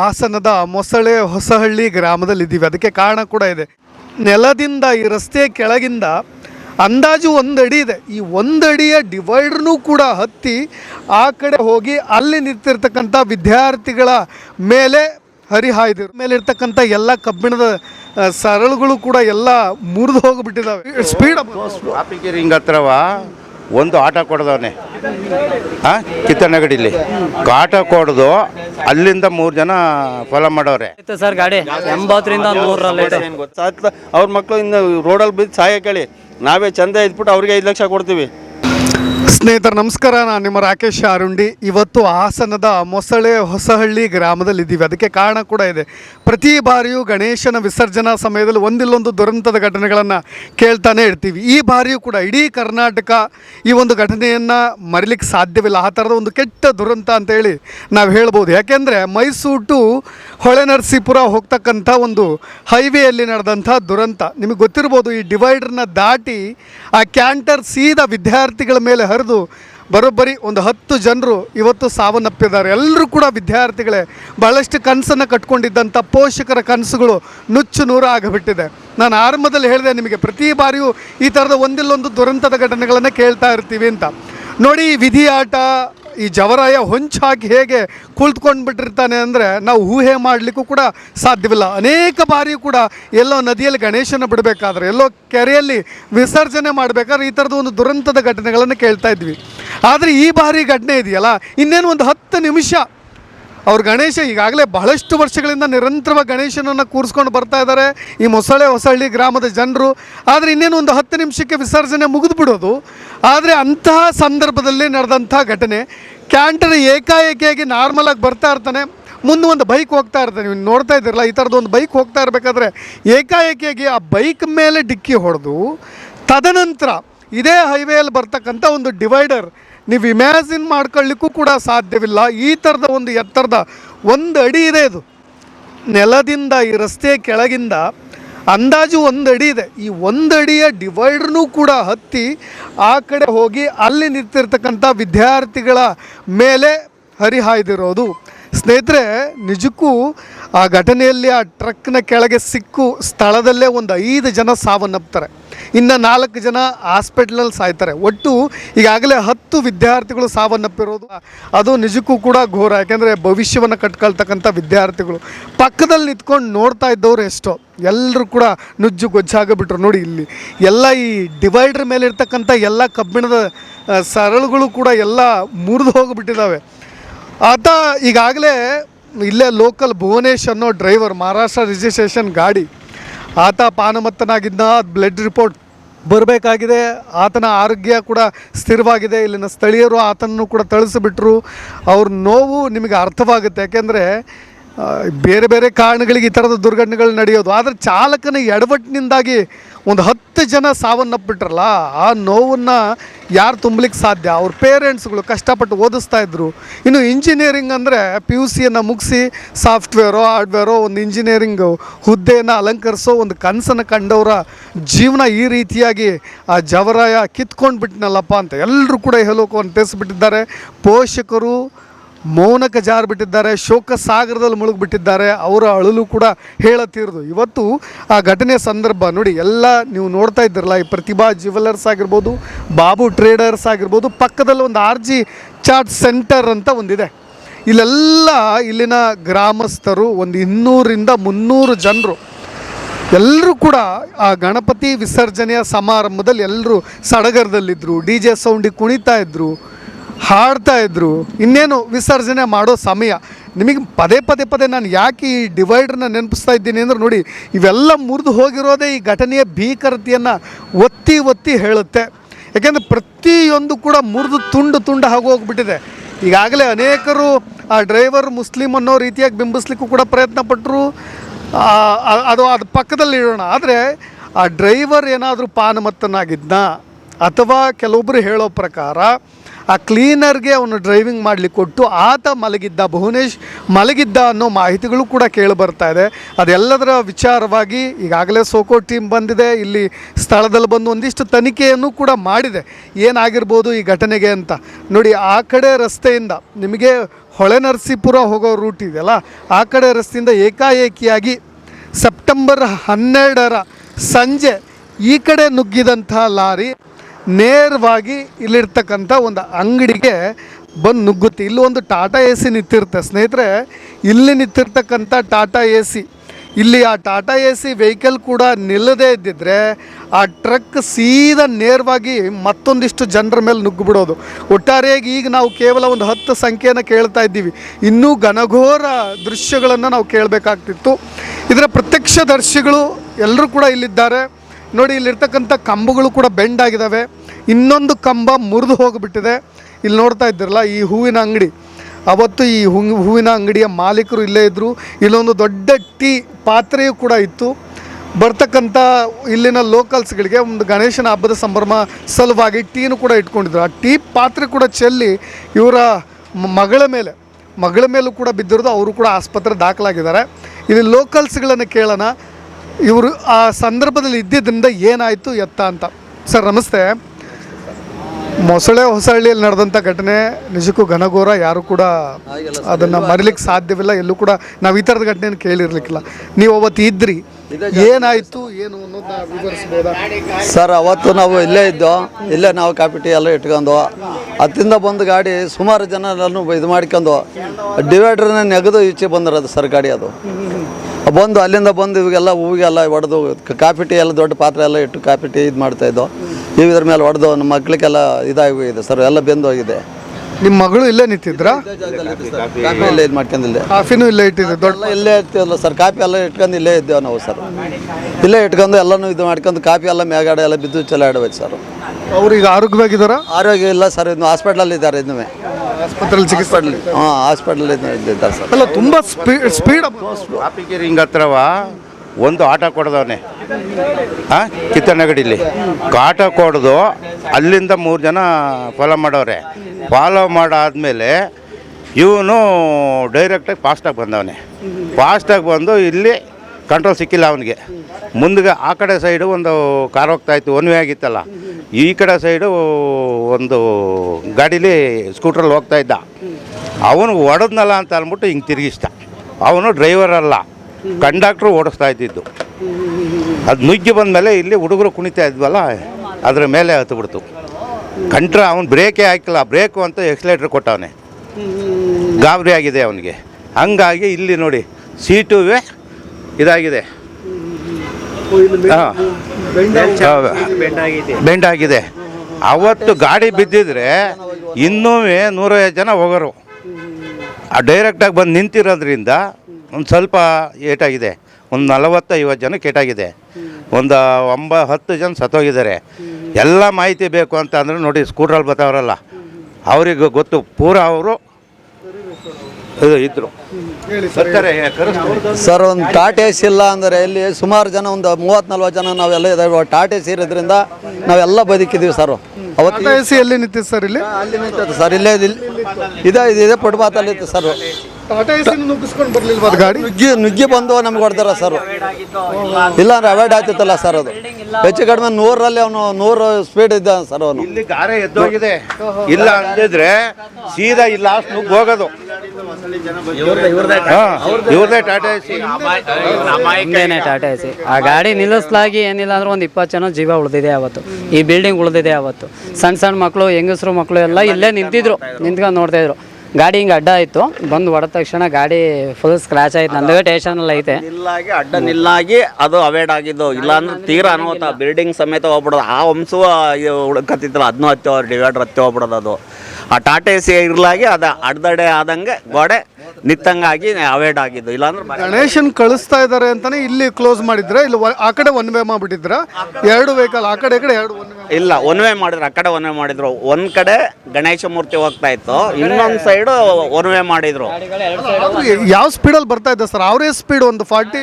ಹಾಸನದ ಮೊಸಳೆ ಹೊಸಹಳ್ಳಿ ಗ್ರಾಮದಲ್ಲಿದ್ದೀವಿ. ಅದಕ್ಕೆ ಕಾರಣ ಕೂಡ ಇದೆ. ನೆಲದಿಂದ ಈ ರಸ್ತೆ ಕೆಳಗಿಂದ ಅಂದಾಜು ಒಂದು ಅಡಿ ಇದೆ. ಈ ಒಂದಡಿಯ ಅಡಿಯ ಡಿವೈಡರ್ನೂ ಕೂಡ ಹತ್ತಿ ಆ ಕಡೆ ಹೋಗಿ ಅಲ್ಲಿ ನಿಂತಿರ್ತಕ್ಕಂಥ ವಿದ್ಯಾರ್ಥಿಗಳ ಮೇಲೆ ಹರಿಹಾಯ್ದಿರು. ಮೇಲೆ ಇರ್ತಕ್ಕಂಥ ಎಲ್ಲ ಕಬ್ಬಿಣದ ಸರಳುಗಳು ಕೂಡ ಎಲ್ಲ ಮುರಿದು ಹೋಗಿಬಿಟ್ಟಿದ್ದಾವೆ ಸ್ಪೀಡ್ ಆಪಿಗಿರಿಂಗ್ ಹತ್ರವ? ಒಂದು ಆಟ ಕೊಡ್ದವನೆ. ಹಾಂ ಕಿತ್ತನಗಡಿಲಿ ಆಟ ಕೊಡ್ದು ಅಲ್ಲಿಂದ ಮೂರು ಜನ ಫಾಲೋ ಮಾಡೋರೆ. ಇತ್ತು ಸರ್ ಗಾಡಿ. ಎಂಬತ್ತರಿಂದ ನೂರಲ್ಲಿ ಅವ್ರ ಮಕ್ಕಳು ಇನ್ನು ರೋಡಲ್ಲಿ ಬಿದ್ದು ಸಾಯ ಕೇಳಿ. ನಾವೇ ಚಂದ ಇದ್ಬಿಟ್ಟು ಅವ್ರಿಗೆ ಐದು ಲಕ್ಷ ಕೊಡ್ತೀವಿ. ಸ್ನೇಹಿತರೆ, ನಮಸ್ಕಾರ. ನಾನು ನಿಮ್ಮ ರಾಕೇಶ್ ಅರುಂಡಿ. ಇವತ್ತು ಹಾಸನದ ಮೊಸಳೆ ಹೊಸಹಳ್ಳಿ ಗ್ರಾಮದಲ್ಲಿದ್ದೀವಿ. ಅದಕ್ಕೆ ಕಾರಣ ಕೂಡ ಇದೆ. ಪ್ರತಿ ಬಾರಿಯೂ ಗಣೇಶನ ವಿಸರ್ಜನಾ ಸಮಯದಲ್ಲಿ ಒಂದಿಲ್ಲೊಂದು ದುರಂತದ ಘಟನೆಗಳನ್ನು ಕೇಳ್ತಾನೆ ಇರ್ತೀವಿ. ಈ ಬಾರಿಯೂ ಕೂಡ ಇಡೀ ಕರ್ನಾಟಕ ಈ ಒಂದು ಘಟನೆಯನ್ನು ಮರಿಲಿಕ್ಕೆ ಸಾಧ್ಯವಿಲ್ಲ. ಆ ಥರದ ಒಂದು ಕೆಟ್ಟ ದುರಂತ ಅಂತೇಳಿ ನಾವು ಹೇಳ್ಬೋದು. ಯಾಕೆಂದರೆ ಮೈಸೂರು ಟು ಹೊಳೆನರಸೀಪುರ ಹೋಗ್ತಕ್ಕಂಥ ಒಂದು ಹೈವೇಯಲ್ಲಿ ನಡೆದಂಥ ದುರಂತ. ನಿಮಗೆ ಗೊತ್ತಿರ್ಬೋದು, ಈ ಡಿವೈಡರ್ನ ದಾಟಿ ಆ ಕ್ಯಾಂಟರ್ ಸೀದಾ ವಿದ್ಯಾರ್ಥಿಗಳ ಮೇಲೆ ಹರಿದು ಬರೋಬ್ಬರಿ ಒಂದು ಹತ್ತು ಜನರು ಇವತ್ತು ಸಾವನ್ನಪ್ಪಿದ್ದಾರೆ. ಎಲ್ಲರೂ ಕೂಡ ವಿದ್ಯಾರ್ಥಿಗಳೇ ಭಾಳಷ್ಟು ಕನಸನ್ನು ಕಟ್ಕೊಂಡಿದ್ದಂಥ ಪೋಷಕರ ಕನಸುಗಳು ನುಚ್ಚು ನೂರ ಆಗಿಬಿಟ್ಟಿದೆ. ನಾನು ಆರಂಭದಲ್ಲಿ ಹೇಳಿದೆ, ನಿಮಗೆ ಪ್ರತಿ ಬಾರಿಯೂ ಈ ಥರದ ಒಂದಿಲ್ಲೊಂದು ದುರಂತದ ಘಟನೆಗಳನ್ನು ಕೇಳ್ತಾ ಇರ್ತೀವಿ ಅಂತ. ನೋಡಿ, ವಿಧಿಯಾಟ ಈ ಜವರಾಯ ಹೊಂಚಾಕಿ ಹೇಗೆ ಕುಳಿತುಕೊಂಡು ಬಿಟ್ಟಿರ್ತಾನೆ ಅಂದರೆ ನಾವು ಊಹೆ ಮಾಡಲಿಕ್ಕೂ ಕೂಡ ಸಾಧ್ಯವಿಲ್ಲ. ಅನೇಕ ಬಾರಿ ಕೂಡ ಎಲ್ಲೋ ನದಿಯಲ್ಲಿ ಗಣೇಶನ ಬಿಡಬೇಕಾದ್ರೆ, ಎಲ್ಲೋ ಕೆರೆಯಲ್ಲಿ ವಿಸರ್ಜನೆ ಮಾಡಬೇಕಾದ್ರೆ ಈ ಥರದ ಒಂದು ದುರಂತದ ಘಟನೆಗಳನ್ನು ಕೇಳ್ತಾ ಇದ್ವಿ. ಆದರೆ ಈ ಬಾರಿ ಘಟನೆ ಇದೆಯಲ್ಲ, ಇನ್ನೇನು ಒಂದು ಹತ್ತು ನಿಮಿಷ ಅವ್ರು ಗಣೇಶ ಈಗಾಗಲೇ ಬಹಳಷ್ಟು ವರ್ಷಗಳಿಂದ ನಿರಂತರವಾಗಿ ಗಣೇಶನನ್ನು ಕೂರಿಸ್ಕೊಂಡು ಬರ್ತಾ ಇದ್ದಾರೆ. ಈ ಮೊಸಳೆ ಹೊಸಹಳ್ಳಿ ಗ್ರಾಮದ ಜನರು. ಆದರೆ ಇನ್ನೇನು ಒಂದು ಹತ್ತು ನಿಮಿಷಕ್ಕೆ ವಿಸರ್ಜನೆ ಮುಗಿದು ಬಿಡೋದು ಆದರೆ ಅಂತಹ ಸಂದರ್ಭದಲ್ಲಿ ನಡೆದಂಥ ಘಟನೆ. ಕ್ಯಾಂಟರ್ ಏಕಾಏಕಿಯಾಗಿ ನಾರ್ಮಲಾಗಿ ಬರ್ತಾ ಇರ್ತಾನೆ. ಮುಂದೆ ಒಂದು ಬೈಕ್ ಹೋಗ್ತಾ ಇರ್ತಾನೆ ನೀವು ನೋಡ್ತಾ ಇದ್ದೀರಲ್ಲ, ಈ ಥರದ್ದು ಒಂದು ಬೈಕ್ ಹೋಗ್ತಾ ಇರಬೇಕಾದ್ರೆ ಏಕಾಏಕಿಯಾಗಿ ಆ ಬೈಕ್ ಮೇಲೆ ಡಿಕ್ಕಿ ಹೊಡೆದು ತದನಂತರ ಇದೇ ಹೈವೇಯಲ್ಲಿ ಬರ್ತಕ್ಕಂಥ ಒಂದು ಡಿವೈಡರ್ ನೀವು ಇಮ್ಯಾಜಿನ್ ಮಾಡ್ಕೊಳ್ಳಿಕ್ಕೂ ಕೂಡ ಸಾಧ್ಯವಿಲ್ಲ. ಈ ಥರದ ಒಂದು ಎತ್ತರದ ಒಂದು ಅಡಿ ಇದೆ ಇದು. ನೆಲದಿಂದ ಈ ರಸ್ತೆ ಕೆಳಗಿಂದ ಅಂದಾಜು ಒಂದು ಅಡಿ ಇದೆ. ಈ ಒಂದು ಅಡಿಯ ಡಿವೈಡ್ರೂ ಕೂಡ ಹತ್ತಿ ಆ ಕಡೆ ಹೋಗಿ ಅಲ್ಲಿ ನಿಂತಿರ್ತಕ್ಕಂಥ ವಿದ್ಯಾರ್ಥಿಗಳ ಮೇಲೆ ಹರಿಹಾಯ್ದಿರೋದು. ಸ್ನೇಹಿತರೆ, ನಿಜಕ್ಕೂ ಆ ಘಟನೆಯಲ್ಲಿ ಆ ಟ್ರಕ್ನ ಕೆಳಗೆ ಸಿಕ್ಕು ಸ್ಥಳದಲ್ಲೇ ಒಂದು ಐದು ಜನ ಸಾವನ್ನಪ್ತಾರೆ. ಇನ್ನು ನಾಲ್ಕು ಜನ ಹಾಸ್ಪಿಟ್ಲಲ್ಲಿ ಸಾಯ್ತಾರೆ. ಒಟ್ಟು ಈಗಾಗಲೇ ಹತ್ತು ವಿದ್ಯಾರ್ಥಿಗಳು ಸಾವನ್ನಪ್ಪಿರೋದು ಅದು ನಿಜಕ್ಕೂ ಕೂಡ ಘೋರ. ಯಾಕೆಂದರೆ ಭವಿಷ್ಯವನ್ನು ಕಟ್ಕೊಳ್ತಕ್ಕಂಥ ವಿದ್ಯಾರ್ಥಿಗಳು. ಪಕ್ಕದಲ್ಲಿ ನಿಂತ್ಕೊಂಡು ನೋಡ್ತಾ ಇದ್ದವರು ಎಷ್ಟೋ. ಎಲ್ಲರೂ ಕೂಡ ನುಜ್ಜು ಗೊಜ್ಜಾಗಿಬಿಟ್ರು ನೋಡಿ ಇಲ್ಲಿ. ಎಲ್ಲ ಈ ಡಿವೈಡರ್ ಮೇಲೆ ಇರ್ತಕ್ಕಂಥ ಎಲ್ಲ ಕಬ್ಬಿಣದ ಸರಳುಗಳು ಕೂಡ ಎಲ್ಲ ಮುರಿದು ಹೋಗಿಬಿಟ್ಟಿದ್ದಾವೆ ಆತ ಈಗಾಗಲೇ ಇಲ್ಲೇ ಲೋಕಲ್ ಭುವನೇಶ್ ಅನ್ನೋ ಡ್ರೈವರ್ ಮಹಾರಾಷ್ಟ್ರ ರಿಜಿಸ್ಟ್ರೇಷನ್ ಗಾಡಿ, ಆತ ಪಾನಮತ್ತನಾಗಿದ್ದ ಬ್ಲಡ್ ರಿಪೋರ್ಟ್ ಬರಬೇಕಾಗಿದೆ. ಆತನ ಆರೋಗ್ಯ ಕೂಡ ಸ್ಥಿರವಾಗಿದೆ. ಇಲ್ಲಿನ ಸ್ಥಳೀಯರು ಆತನನ್ನು ಕೂಡ ತಳಿಸಿಬಿಟ್ರು ಅವ್ರ ನೋವು ನಿಮಗೆ ಅರ್ಥವಾಗುತ್ತೆ. ಯಾಕೆಂದರೆ ಬೇರೆ ಬೇರೆ ಕಾರಣಗಳಿಗೆ ಈ ಥರದ ದುರ್ಘಟನೆಗಳು ನಡೆಯೋದು. ಆದರೆ ಚಾಲಕನ ಎಡವಟ್ಟಿನಿಂದಾಗಿ ಒಂದು ಹತ್ತು ಜನ ಸಾವನ್ನಪ್ಪಿಟ್ರಲ್ಲ ಆ ನೋವನ್ನು ಯಾರು ತುಂಬಲಿಕ್ಕೆ ಸಾಧ್ಯ? ಅವ್ರ ಪೇರೆಂಟ್ಸ್ಗಳು ಕಷ್ಟಪಟ್ಟು ಓದಿಸ್ತಾ ಇದ್ರು. ಇನ್ನು ಇಂಜಿನಿಯರಿಂಗ್ ಅಂದರೆ ಪಿ ಯು ಸಿಯನ್ನು ಮುಗಿಸಿ ಸಾಫ್ಟ್ವೇರೋ, ಹಾರ್ಡ್ವೇರೋ, ಒಂದು ಇಂಜಿನಿಯರಿಂಗ್ ಹುದ್ದೆಯನ್ನು ಅಲಂಕರಿಸೋ ಒಂದು ಕನಸನ್ನು ಕಂಡವರ ಜೀವನ ಈ ರೀತಿಯಾಗಿ ಆ ಜವರಾಯ ಕಿತ್ಕೊಂಡು ಬಿಟ್ನಲ್ಲಪ್ಪ ಅಂತ ಎಲ್ಲರೂ ಕೂಡ ಹೇಳೋಕೆ ತಿಳಿಸ್ಬಿಟ್ಟಿದ್ದಾರೆ. ಪೋಷಕರು ಮೌನಕ್ಕೆ ಜಾರಿಬಿಟ್ಟಿದ್ದಾರೆ ಶೋಕ ಸಾಗರದಲ್ಲಿ ಮುಳುಗಿಬಿಟ್ಟಿದ್ದಾರೆ ಅವರ ಅಳಲು ಕೂಡ ಹೇಳತೀರ್ದು ಇವತ್ತು ಆ ಘಟನೆ ಸಂದರ್ಭ ನೋಡಿ, ಎಲ್ಲ ನೀವು ನೋಡ್ತಾ ಇದ್ದೀರಲ್ಲ, ಈ ಪ್ರತಿಭಾ ಜ್ಯುವೆಲರ್ಸ್ ಆಗಿರ್ಬೋದು, ಬಾಬು ಟ್ರೇಡರ್ಸ್ ಆಗಿರ್ಬೋದು, ಪಕ್ಕದಲ್ಲಿ ಒಂದು ಆರ್ ಜಿ ಚಾಟ್ ಸೆಂಟರ್ ಅಂತ ಒಂದಿದೆ. ಇಲ್ಲೆಲ್ಲ ಇಲ್ಲಿನ ಗ್ರಾಮಸ್ಥರು, ಒಂದು ಇನ್ನೂರಿಂದ ಮುನ್ನೂರು ಜನರು, ಎಲ್ಲರೂ ಕೂಡ ಆ ಗಣಪತಿ ವಿಸರ್ಜನೆಯ ಸಮಾರಂಭದಲ್ಲಿ ಎಲ್ಲರೂ ಸಡಗರದಲ್ಲಿದ್ದರು ಡಿ ಜೆ ಸೌಂಡಿಗೆ ಕುಣಿತಾ ಇದ್ದರು ಹಾಡ್ತಾ ಇದ್ರು. ಇನ್ನೇನು ವಿಸರ್ಜನೆ ಮಾಡೋ ಸಮಯ. ನಿಮಗೆ ಪದೇ ಪದೇ ಪದೇ ನಾನು ಯಾಕೆ ಈ ಡಿವೈಡ್ರನ್ನ ನೆನಪಿಸ್ತಾ ಇದ್ದೀನಿ ಅಂದ್ರೆ ನೋಡಿ, ಇವೆಲ್ಲ ಮುರಿದು ಹೋಗಿರೋದೇ ಈ ಘಟನೆಯ ಭೀಕರತೆಯನ್ನು ಒತ್ತಿ ಒತ್ತಿ ಹೇಳುತ್ತೆ. ಯಾಕೆಂದರೆ ಪ್ರತಿಯೊಂದು ಕೂಡ ಮುರಿದು ತುಂಡು ತುಂಡು ಆಗೋಗ್ಬಿಟ್ಟಿದೆ ಈಗಾಗಲೇ ಅನೇಕರು ಆ ಡ್ರೈವರ್ ಮುಸ್ಲಿಂ ಅನ್ನೋ ರೀತಿಯಾಗಿ ಬಿಂಬಿಸ್ಲಿಕ್ಕೂ ಕೂಡ ಪ್ರಯತ್ನ ಪಟ್ಟರು ಅದು ಅದು ಪಕ್ಕದಲ್ಲಿ ಇಡೋಣ. ಆದರೆ ಆ ಡ್ರೈವರ್ ಏನಾದರೂ ಪಾನಮತ್ತನಾಗಿದ್ದ ಅಥವಾ ಕೆಲವೊಬ್ಬರು ಹೇಳೋ ಪ್ರಕಾರ ಆ ಕ್ಲೀನರ್ಗೆ ಅವನು ಡ್ರೈವಿಂಗ್ ಮಾಡಲಿ ಕೊಟ್ಟು ಆತ ಮಲಗಿದ್ದ, ಭುವನೇಶ್ ಮಲಗಿದ್ದ ಅನ್ನೋ ಮಾಹಿತಿಗಳು ಕೂಡ ಕೇಳಿ ಬರ್ತಾ ಇದೆ. ಅದೆಲ್ಲದರ ವಿಚಾರವಾಗಿ ಈಗಾಗಲೇ ಸೋಕೋ ಟೀಮ್ ಬಂದಿದೆ, ಇಲ್ಲಿ ಸ್ಥಳದಲ್ಲಿ ಬಂದು ಒಂದಿಷ್ಟು ತನಿಖೆಯನ್ನು ಕೂಡ ಮಾಡಿದೆ. ಏನಾಗಿರ್ಬೋದು ಈ ಘಟನೆಗೆ ಅಂತ. ನೋಡಿ, ಆ ಕಡೆ ರಸ್ತೆಯಿಂದ ನಿಮಗೆ ಹೊಳೆನರಸೀಪುರ ಹೋಗೋ ರೂಟ್ ಇದೆಯಲ್ಲ, ಆ ಕಡೆ ರಸ್ತೆಯಿಂದ ಏಕಾಏಕಿಯಾಗಿ ಸೆಪ್ಟೆಂಬರ್ ಹನ್ನೆರಡರ ಸಂಜೆ ಈ ಕಡೆ ನುಗ್ಗಿದಂಥ ಲಾರಿ ನೇರವಾಗಿ ಇಲ್ಲಿರ್ತಕ್ಕಂಥ ಒಂದು ಅಂಗಡಿಗೆ ಬಂದು ನುಗ್ಗುತ್ತೆ. ಇಲ್ಲಿ ಒಂದು ಟಾಟಾ ಎ ಸಿ ನಿಂತಿರುತ್ತೆ. ಸ್ನೇಹಿತರೆ, ಇಲ್ಲಿ ನಿಂತಿರ್ತಕ್ಕಂಥ ಟಾಟಾ ಎ ಸಿ, ಇಲ್ಲಿ ಆ ಟಾಟಾ ಎ ಸಿ ವೆಹಿಕಲ್ ಕೂಡ ನಿಲ್ಲದೇ ಇದ್ದಿದ್ರೆ ಆ ಟ್ರಕ್ ಸೀದಾ ನೇರವಾಗಿ ಮತ್ತೊಂದಿಷ್ಟು ಜನರ ಮೇಲೆ ನುಗ್ಗಿಬಿಡೋದು. ಒಟ್ಟಾರೆಯಾಗಿ ಈಗ ನಾವು ಕೇವಲ ಒಂದು ಹತ್ತು ಸಂಖ್ಯೆಯನ್ನು ಕೇಳ್ತಾ ಇದ್ದೀವಿ. ಇನ್ನೂ ಘನಘೋರ ದೃಶ್ಯಗಳನ್ನು ನಾವು ಕೇಳಬೇಕಾಗ್ತಿತ್ತು. ಇದರ ಪ್ರತ್ಯಕ್ಷದರ್ಶಿಗಳು ಎಲ್ಲರೂ ಕೂಡ ಇಲ್ಲಿದ್ದಾರೆ. ನೋಡಿ, ಇಲ್ಲಿರ್ತಕ್ಕಂಥ ಕಂಬಗಳು ಕೂಡ ಬೆಂಡ್ ಆಗಿದ್ದಾವೆ ಇನ್ನೊಂದು ಕಂಬ ಮುರಿದು ಹೋಗಿಬಿಟ್ಟಿದೆ. ಇಲ್ಲಿ ನೋಡ್ತಾ ಇದ್ದಿರಲ್ಲ, ಈ ಹೂವಿನ ಅಂಗಡಿ. ಅವತ್ತು ಈ ಹೂವಿನ ಅಂಗಡಿಯ ಮಾಲೀಕರು ಇಲ್ಲೇ ಇದ್ದರು ಇಲ್ಲೊಂದು ದೊಡ್ಡ ಟೀ ಪಾತ್ರೆಯೂ ಕೂಡ ಇತ್ತು. ಬರ್ತಕ್ಕಂಥ ಇಲ್ಲಿನ ಲೋಕಲ್ಸ್ಗಳಿಗೆ ಒಂದು ಗಣೇಶನ ಹಬ್ಬದ ಸಂಭ್ರಮ ಸಲುವಾಗಿ ಟೀನು ಕೂಡ ಇಟ್ಕೊಂಡಿದ್ರು. ಆ ಟೀ ಪಾತ್ರೆ ಕೂಡ ಚೆಲ್ಲಿ ಇವರ ಮಗಳ ಮೇಲೆ, ಮಗಳ ಮೇಲೂ ಕೂಡ ಬಿದ್ದಿರೋದು ಅವರು ಕೂಡ ಆಸ್ಪತ್ರೆ ದಾಖಲಾಗಿದ್ದಾರೆ. ಇಲ್ಲಿ ಲೋಕಲ್ಸ್ಗಳನ್ನು ಕೇಳೋಣ. ಇವರು ಆ ಸಂದರ್ಭದಲ್ಲಿ ಇದ್ದಿದ್ದರಿಂದ ಏನಾಯಿತು, ಎತ್ತ ಅಂತ. ಸರ್, ನಮಸ್ತೆ. ಮೊಸಳೆ ಹೊಸಹಳ್ಳಿಯಲ್ಲಿ ನಡೆದಂಥ ಘಟನೆ ನಿಜಕ್ಕೂ ಘನಘೋರ ಯಾರು ಕೂಡ ಅದನ್ನು ಮರಿಲಿಕ್ಕೆ ಸಾಧ್ಯವಿಲ್ಲ ಎಲ್ಲೂ ಕೂಡ ನಾವು ಈ ಥರದ ಘಟನೆಯನ್ನು ಕೇಳಿರ್ಲಿಕ್ಕಿಲ್ಲ. ನೀವು ಅವತ್ತು ಇದ್ರಿ ಏನಾಯಿತು ಏನು ಅನ್ನೋದನ್ನ ವಿವರಿಸ್ಬೋದಾ ಸರ್ ಅವತ್ತು ನಾವು ಇಲ್ಲೇ ಇದ್ದೋ ಇಲ್ಲೇ ನಾವು ಕಾಪಿಟಿ ಎಲ್ಲ ಇಟ್ಕೊಂಡು ಹತ್ತಿಂದ ಬಂದು ಗಾಡಿ ಸುಮಾರು ಜನ ಇದು ಮಾಡ್ಕೊಂಡು ಡಿವೈಡ್ರನ್ನ ನೆಗೆದು ಈಚೆ ಬಂದಿರೋದು ಸರ್ ಗಾಡಿ ಅದು. ಬಂದು ಅಲ್ಲಿಂದ ಬಂದು ಇವಾಗೆಲ್ಲ ಹೂವಿಗೆಲ್ಲ ಹೊಡೆದು ಕಾಫಿ ಟೀ ಎಲ್ಲ ದೊಡ್ಡ ಪಾತ್ರೆ ಎಲ್ಲ ಇಟ್ಟು ಕಾಫಿ ಟೀ ಇದು ಮಾಡ್ತಾಯಿದ್ದೋ ಇವು ಇದ್ರ ಮೇಲೆ ಒಡೆದು ನಮ್ಮ ಮಕ್ಳಿಗೆಲ್ಲ ಇದಾಗಿ ಹೋಗಿದೆ ಸರ್ ಎಲ್ಲ ಬೆಂದು ಹೋಗಿದೆ ನಿಮ್ಮ ಮಗಳು ಇಲ್ಲೇ ನಿಂತಿದ್ರಾ? ಕಾಫಿ ಎಲ್ಲ ಇದು ಮಾಡ್ಕೊಂಡಿಲ್ಲ ಕಾಫಿನೂ ಇಲ್ಲೇ ಇಟ್ಟಿದ್ದೆ ದೊಡ್ಡ ಇಲ್ಲೇ ಇರ್ತೀವಲ್ಲ ಸರ್ ಕಾಫಿ ಎಲ್ಲ ಇಟ್ಕೊಂಡು ಇಲ್ಲೇ ಇದ್ದೇವೆ ನಾವು ಸರ್. ಇಲ್ಲೇ ಇಟ್ಕೊಂಡು ಎಲ್ಲನೂ ಇದು ಮಾಡ್ಕೊಂಡು ಕಾಫಿ ಎಲ್ಲ ಮೇಗಾಡ ಎಲ್ಲ ಬಿದ್ದು ಚೆಲ್ಲಾಡಬೇಕು ಸರ್. ಅವ್ರಿಗೆ ಈಗ ಆರೋಗ್ಯವಾಗಿದ್ದಾರಾ? ಆರೋಗ್ಯ ಇಲ್ಲ ಸರ್ ಇನ್ನು ಹಾಸ್ಪಿಟ್ಲಲ್ಲಿ ಇದ್ದಾರೆ ಇನ್ನೂ ಆಸ್ಪತ್ರೆಯಲ್ಲಿ ಚಿಕಿತ್ಸೆ ಹಾಂ ಹಾಸ್ಪಿಟಲ್ ಇದ್ದಾರೆ ಸರ್ ಅಲ್ಲ ತುಂಬ ಸ್ಪೀಡ್ ಸ್ಪೀಡ್ ಟ್ರಾಫಿಕ್ ರಿಂಗ್ ಹತ್ರವ ಒಂದು ಆಟ ಕೊಡ್ದವನೆ. ಹಾಂ ಕಿತ್ತನಗಡಿಲಿ. ಕಾಟ ಕೊಡ್ದು ಅಲ್ಲಿಂದ ಮೂರು ಜನ ಫಾಲೋ ಮಾಡೋರೆ. ಫಾಲೋ ಮಾಡಾದ್ಮೇಲೆ ಇವನು ಡೈರೆಕ್ಟಾಗಿ ಫಾಸ್ಟಾಗಿ ಬಂದವನೆ. ಫಾಸ್ಟಾಗಿ ಬಂದು ಇಲ್ಲಿ ಕಂಟ್ರೋಲ್ ಸಿಕ್ಕಿಲ್ಲ ಅವನಿಗೆ. ಮುಂದೆ ಆ ಕಡೆ ಸೈಡು ಒಂದು ಕಾರ್ ಹೋಗ್ತಾ ಇತ್ತು ಒನ್ ವೇ ಆಗಿತ್ತಲ್ಲ. ಈ ಕಡೆ ಸೈಡು ಒಂದು ಗಾಡೀಲಿ ಸ್ಕೂಟ್ರಲ್ಲಿ ಹೋಗ್ತಾ ಇದ್ದ. ಅವನು ಹೊಡೆದ್ನಲ್ಲ ಅಂತ ಅಂದ್ಬಿಟ್ಟು ಹಿಂಗೆ ತಿರುಗಿಸ್ದ. ಅವನು ಡ್ರೈವರ್ ಅಲ್ಲ. ಕಂಡಕ್ಟ್ರು ಓಡಿಸ್ತಾ ಇದ್ದಿದ್ದು. ಅದು ನುಗ್ಗಿ ಬಂದಮೇಲೆ ಇಲ್ಲಿ ಹುಡುಗರು ಕುಣಿತಾ ಇದ್ವಲ್ಲ, ಅದ್ರ ಮೇಲೆ ಹತ್ಬಿಡ್ತು. ಕಂಟ್ರ ಅವನು ಬ್ರೇಕೇ ಹಾಕಿಲ್ಲ. ಬ್ರೇಕು ಅಂತ ಎಕ್ಸ್ಲೇಟ್ರ್ ಕೊಟ್ಟವನೆ. ಗಾಬರಿ ಆಗಿದೆ ಅವನಿಗೆ. ಹಂಗಾಗಿ ಇಲ್ಲಿ ನೋಡಿ, ಸೀಟುವೆ ಇದಾಗಿದೆ. ಬೆಂಡ್ ಆಗಿದೆ ಅವತ್ತು ಗಾಡಿ ಬಿದ್ದಿದ್ರೆ ಇನ್ನೂ ನೂರೈವತ್ತು ಜನ ಹೋಗೋರು. ಆ ಡೈರೆಕ್ಟಾಗಿ ಬಂದು ನಿಂತಿರೋದ್ರಿಂದ ಒಂದು ಸ್ವಲ್ಪ ಏಟಾಗಿದೆ. ಒಂದು ನಲವತ್ತೈವತ್ತು ಜನಕ್ಕೆ ಏಟಾಗಿದೆ ಒಂದು ಒಂಬ ಹತ್ತು ಜನ ಸತ್ತೋಗಿದ್ದಾರೆ. ಎಲ್ಲ ಮಾಹಿತಿ ಬೇಕು ಅಂತ ಅಂದ್ರೆ ನೋಡಿ ಸ್ಕೂಟ್ರಲ್ಲಿ ಬರ್ತಾವ್ರಲ್ಲ ಅವರಿಗೆ ಗೊತ್ತು. ಪೂರ ಅವರು ಇದ್ರು. ಬರ್ತಾರೆ ಸರ್ ಒಂದು ಟಾಟೆ ಎಸ್ ಇಲ್ಲ ಅಂದರೆ ಇಲ್ಲಿ ಸುಮಾರು ಜನ ಒಂದು ಮೂವತ್ತು ನಲ್ವತ್ತು ಜನ ನಾವೆಲ್ಲ ಇದಾವೆ. ಟಾಟೆ ಇರೋದ್ರಿಂದ ನಾವೆಲ್ಲ ಬದುಕಿದ್ದೀವಿ ಸರ್. ಅವತ್ತು ಎ ಸಿ ಎಲ್ಲಿ ನಿಂತಿದ್ ಸರ್ ಇಲ್ಲಿ? ಅಲ್ಲಿ ನಿಂತ ಸರ್. ಇಲ್ಲೇ ಇದೆ ಇದೇ ಇದು ಇದೇ ಫುಟ್ಪಾತಲ್ಲಿ ಇತ್ತು ಸರ್. ಗಾಡಿ? ನುಗ್ಗಿ ನುಗ್ಗಿ ಬಂದು ನಮ್ಗೆ ಹೊಡೆದಾರ ಸರ್. ಇಲ್ಲ ಅಂದ್ರೆ ಅವಾಯ್ಡ್ ಆಗ್ತಿತ್ತಲ್ಲ ಸರ್ ಅದು. ಹೆಚ್ಚು ಕಡಿಮೆ ನೂರರಲ್ಲಿ ಅವನು ನೂರು ಸ್ಪೀಡ್ ಇದ್ದ ಸರ್ ಅವನು. ಇಲ್ಲಿ ಗಾರೆ ಎದ್ದೋಗಿದೆ. ಇಲ್ಲ ಅಂದಿದ್ರೆ ಸೀದಾ ಇಲ್ಲ ಲಾಸ್ಟ್ ನುಗ್ಗಿ ಹೋಗೋದು. ಇವ್ರದೇ ಟಾಟಾ ಎಸಿ ಹಿಂದೇನೆ ಟಾಟಾ ಎಸಿ ಆ ಗಾಡಿ ನಿಲ್ಲಿಸ್ಲಾಗಿ ಏನಿಲ್ಲ ಅಂದ್ರೆ ಒಂದು ಇಪ್ಪತ್ತು ಜನ ಜೀವ ಉಳಿದಿದೆ ಅವತ್ತು ಈ ಬಿಲ್ಡಿಂಗ್ ಉಳಿದಿದೆ ಅವತ್ತು ಸಣ್ಣ ಸಣ್ಣ ಮಕ್ಕಳು ಹೆಂಗಸರು ಮಕ್ಕಳು ಎಲ್ಲ ಇಲ್ಲೇ ನಿಂತಿದ್ರು. ನಿಂತ್ಕೊಂಡು ನೋಡ್ತಾ ಇದ್ರು. ಗಾಡಿ ಹಿಂಗೆ ಅಡ್ಡ ಆಯಿತು. ಬಂದು ಹೊಡೆದ ತಕ್ಷಣ ಗಾಡಿ ಫುಲ್ ಸ್ಕ್ರಾಚ್ ಆಯ್ತು. ನಂದೇ ಟೇಷನಲ್ಲಿ ಐತೆ. ನಿಲ್ಲಾಗಿ ಅಡ್ಡ ನಿಲ್ಲಾಗಿ ಅದು ಅವೈಡ್ ಆಗಿದ್ದು. ಇಲ್ಲಾಂದ್ರೆ ತೀರಾ ಅನ್ಕೋತ ಬಿಲ್ಡಿಂಗ್ ಸಮೇತ ಹೋಗ್ಬಿಡೋದು. ಆ ವಂಶವು ಹುಡುಕತ್ತಿತ್ತಲ್ಲ ಅದನ್ನೂ ಹತ್ತಿ ಅವ್ರು ಡಿವೈಡರ್ ಹತ್ತಿ ಹೋಗ್ಬಿಡೋದು ಅದು. ಆ ಟಾಟಾ ಸಿ ಇರ್ಲಾಗಿ ಅದು ಅಡ್ಡದಡೆ ಆದಂಗೆ ಗೋಡೆ ನಿತ್ತಂಗಾಗಿ ಅವಾಯ್ಡ್ ಆಗಿದ್ದು. ಇಲ್ಲಾಂದ್ರೆ ಗಣೇಶನ್ ಕಳಿಸ್ತಾ ಇದ್ದಾರೆ ಅಂತಾನೆ ಇಲ್ಲಿ ಕ್ಲೋಸ್ ಮಾಡಿದ್ರೆ ಇಲ್ಲಿ ಒ- ಆ ಕಡೆ ಒನ್ ವೇ ಮಾಡ್ಬಿಟ್ಟಿದ್ರ ಎರಡು ವೆಹಿಕಲ್ ಆ ಕಡೆ ಈ ಕಡೆ ಎರಡು ಒನ್ ವೇ ಇಲ್ಲ ಒನ್ ವೇ ಮಾಡಿದ್ರು ಆ ಕಡೆ ಒನ್ ವೇ ಮಾಡಿದ್ರು. ಒಂದ್ ಕಡೆ ಗಣೇಶ ಮೂರ್ತಿ ಹೋಗ್ತಾ ಇತ್ತು ಇನ್ನೊಂದ್ ಸೈಡ್ ಒನ್ ವೇ ಮಾಡಿದ್ರು. ಯಾವ ಸ್ಪೀಡಲ್ಲಿ ಬರ್ತಾ ಇದ್ದ ಸರ್? ಅವ್ರೇ ಸ್ಪೀಡ್ ಒಂದು ಫಾರ್ಟಿ